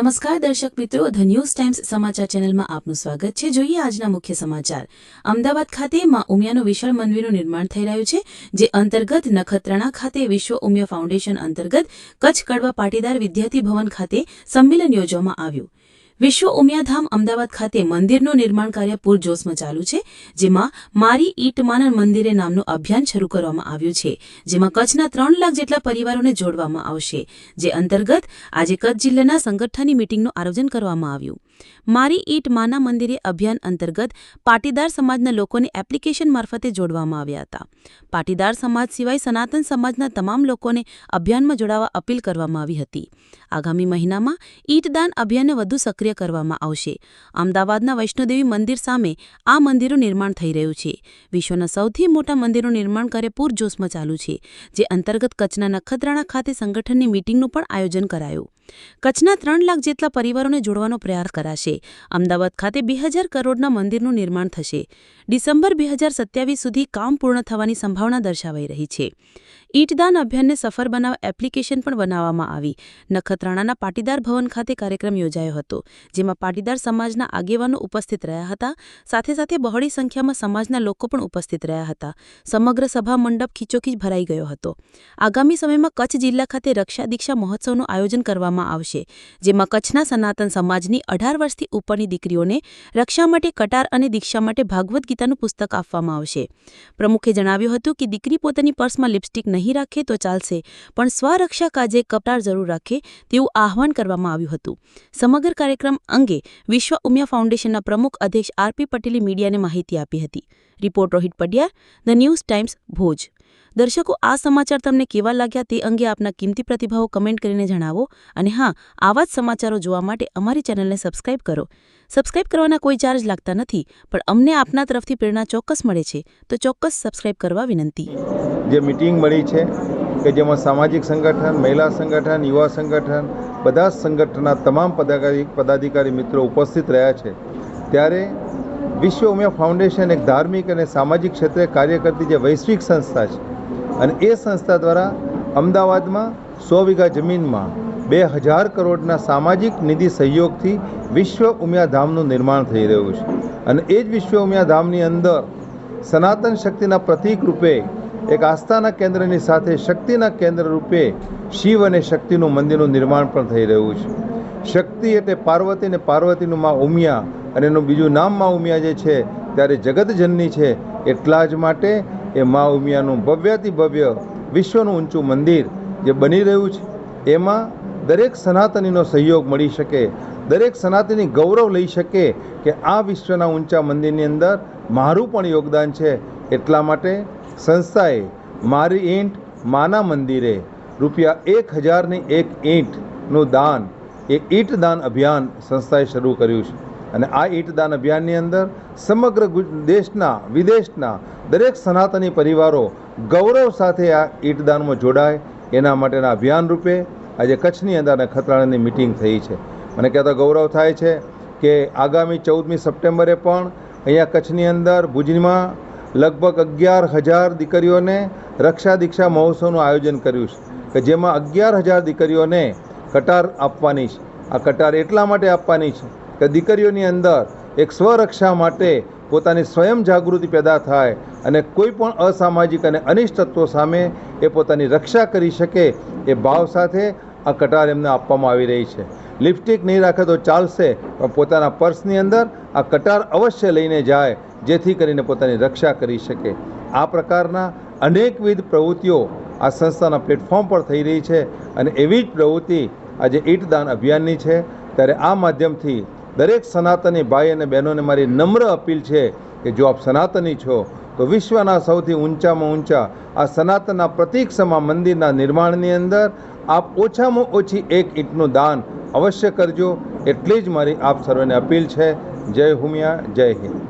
નમસ્કાર દર્શક મિત્રો, ધ ન્યૂઝ ટાઈમ્સ સમાચાર ચેનલમાં આપનું સ્વાગત છે. જોઈએ આજના મુખ્ય સમાચાર. અમદાવાદ ખાતે માં ઉમિયાનું વિશાળ મંદિરનું નિર્માણ થઈ રહ્યું છે, જે અંતર્ગત નખત્રાણા ખાતે વિશ્વ ઉમિયા ફાઉન્ડેશન અંતર્ગત કચ્છ કડવા પાટીદાર વિદ્યાર્થી ભવન ખાતે સંમેલન યોજવામાં આવ્યું. વિશ્વ ઉમિયાધામ અમદાવાદ ખાતે મંદિરનું નિર્માણ કાર્ય પૂરજોશમાં ચાલુ છે, જેમાં મારી ઈટ મંદિરે નામનું અભિયાન શરૂ કરવામાં આવ્યું છે, જેમાં કચ્છના ત્રણ લાખ જેટલા પરિવારોને જોડવામાં આવશે, જે અંતર્ગત આજે કચ્છ જિલ્લાના સંગઠનની મીટિંગનું આયોજન કરવામાં આવ્યું. મારી ઈટ માના મંદિરે અભિયાન અંતર્ગત પાટીદાર સમાજના લોકોને એપ્લિકેશન મારફતે જોડવામાં આવ્યા હતા. પાટીદાર સમાજ સિવાય સનાતન સમાજના તમામ લોકોને અભિયાનમાં જોડાવા અપીલ કરવામાં આવી હતી. આગામી મહિનામાં ઈટદાન અભિયાનને વધુ સક્રિય કરવામાં આવશે. અમદાવાદના વૈષ્ણોદેવી મંદિર સામે આ મંદિરનું નિર્માણ થઈ રહ્યું છે. વિશ્વના સૌથી મોટા મંદિરનું નિર્માણ કરે પૂરજોશમાં ચાલુ છે, જે અંતર્ગત કચ્છના નખત્રાણા ખાતે સંગઠનની મીટિંગનું પણ આયોજન કરાયું. કચ્છના ત્રણ લાખ જેટલા પરિવારોને જોડવાનો પ્રયાસ કરાશે. અમદાવાદ ખાતે બે હજાર કરોડના મંદિરનું નિર્માણ થશે. ડિસેમ્બર બે હજાર સત્યાવીસ સુધી કામ પૂર્ણ થવાની સંભાવના દર્શાવાઈ રહી છે. ઈટદાન અભિયાનને સફળ બનાવવા એપ્લિકેશન પણ બનાવવામાં આવી. નખત્રાણાના પાટીદાર ભવન ખાતે કાર્યક્રમ યોજાયો હતો, જેમાં પાટીદાર સમાજના આગેવાનો ઉપસ્થિત રહ્યા હતા. સાથે સાથે બહોળી સંખ્યામાં સમાજના લોકો પણ ઉપસ્થિત રહ્યા હતા. સમગ્ર સભા મંડપ ખીચોખીચ ભરાઈ ગયો હતો. આગામી સમયમાં કચ્છ જિલ્લા ખાતે રક્ષા દીક્ષા મહોત્સવનું આયોજન કરવામાં આવશે, જેમાં કચ્છના સનાતન સમાજની અઢાર વર્ષથી ઉપરની દીકરીઓને રક્ષા માટે કટાર અને દીક્ષા માટે ભાગવદ્ ગીતાનું પુસ્તક આપવામાં આવશે. પ્રમુખે જણાવ્યું હતું કે દીકરી પોતાની પર્સમાં લિપસ્ટિક નહીં રાખે તો ચાલશે, પણ સ્વરક્ષા કાજે કટાર જરૂર રાખે તેવું આહવાન કરવામાં આવ્યું હતું. સમગ્ર કાર્યક્રમ અંગે વિશ્વ ઉમિયા ફાઉન્ડેશનના પ્રમુખ અધ્યક્ષ આરપી પટેલે મીડિયાને માહિતી આપી હતી. Report Rohit Padiya, the news times Bhuj. દર્શકો, આ સમાચાર તમને કેવા લાગ્યા તે અંગે આપના કિંમતી પ્રતિભાવો કમેન્ટ કરીને જણાવો. અને હા, આવા જ સમાચારો જોવા માટે અમારી ચેનલને સબસ્ક્રાઇબ કરો. સબસ્ક્રાઇબ કરવાના કોઈ ચાર્જ લાગતા નથી, પણ અમને આપના તરફથી પ્રેરણા ચોક્કસ મળે છે. તો ચોક્કસ સબસ્ક્રાઇબ કરવા વિનંતી. જે મિટિંગ મળી છે, કે જેમાં સામાજિક સંગઠન, મહિલા સંગઠન, યુવા સંગઠન, બધા જ સંગઠનના તમામ પદાધિકારી પદાધિકારી મિત્રો ઉપસ્થિત રહ્યા છે, ત્યારે વિશ્વ ઉમિયા ફાઉન્ડેશન એક ધાર્મિક અને સામાજિક ક્ષેત્રે કાર્ય કરતી જે વૈશ્વિક સંસ્થા છે અને એ સંસ્થા દ્વારા અમદાવાદમાં સો વીઘા જમીનમાં બે હજાર કરોડના સામાજિક નિધિ સહયોગથી વિશ્વ ઉમિયા ધામનું નિર્માણ થઈ રહ્યું છે. અને એ જ વિશ્વ ઉમિયા ધામની અંદર સનાતન શક્તિના પ્રતીક રૂપે એક આસ્થાના કેન્દ્રની સાથે શક્તિના કેન્દ્ર રૂપે શિવ અને શક્તિનું મંદિરનું નિર્માણ પણ થઈ રહ્યું છે. શક્તિ એટલે પાર્વતી અને પાર્વતીનું માં ઉમિયા અને એનું બીજું નામમાં ઉમિયા જે છે, ત્યારે જગતજનની છે, એટલા જ માટે એ મા ઉમિયાનું ભવ્યથી ભવ્ય વિશ્વનું ઊંચું મંદિર જે બની રહ્યું છે, એમાં દરેક સનાતનીનો સહયોગ મળી શકે, દરેક સનાતની ગૌરવ લઈ શકે કે આ વિશ્વના ઊંચા મંદિરની અંદર મારું પણ યોગદાન છે. એટલા માટે સંસ્થાએ મારી ઈંટ માના મંદિરે રૂપિયા એક હજારની એક ઈંટનું દાન, એ ઈંટ દાન અભિયાન સંસ્થાએ શરૂ કર્યું છે. અને આ ઈંટદાન અભિયાનની અંદર સમગ્ર દેશના, વિદેશના દરેક સનાતની પરિવારો ગૌરવ સાથે આ ઈંટદાનમાં જોડાય. એના માટેના અભિયાન રૂપે આજે કચ્છની અંદર અને ખતરાણાની મિટિંગ થઈ છે. મને કહેતા ગૌરવ થાય છે કે આગામી ચૌદમી સપ્ટેમ્બરે પણ અહીંયા કચ્છની અંદર ભુજમાં લગભગ અગિયાર હજાર દીકરીઓને રક્ષા દીક્ષા મહોત્સવનું આયોજન કર્યું છે. કે જેમાં અગિયાર હજાર દીકરીઓને કટાર આપવાની છે. આ કટાર એટલા માટે આપવાની છે કે દીકરીઓની અંદર એક સ્વરક્ષા માટે પોતાની સ્વયં જાગૃતિ પેદા થાય અને કોઈ પણ અસામાજિક અને અનિષ્ટ તત્વો સામે એ પોતાની રક્ષા કરી શકે એ ભાવ સાથે આ કટાર એમને આપવામાં આવી રહી છે. લિપસ્ટિક નહીં રાખે તો ચાલશે, પણ પોતાના પર્સની અંદર આ કટાર અવશ્ય લઈને જાય, જેથી કરીને પોતાની રક્ષા કરી શકે. આ પ્રકારના અનેકવિધ પ્રવૃત્તિઓ આ સંસ્થાના પ્લેટફોર્મ પર થઈ રહી છે અને એવી જ પ્રવૃત્તિ આજે ઈટ દાન અભિયાનની છે. ત્યારે આ માધ્યમથી દરેક સનાતની ભાઈ અને બહેનોને મારી નમ્ર અપીલ છે કે જો આપ સનાતની છો, તો વિશ્વના સૌથી ઊંચામાં ઊંચા, આ સનાતનના પ્રતીક સમા મંદિરના નિર્માણની અંદર આપ ઓછામાં ઓછી એક ઈંટનું દાન અવશ્ય કરજો. એટલી જ મારી આપ સર્વેને અપીલ છે. જય હુમિયા, જય હિન્દ.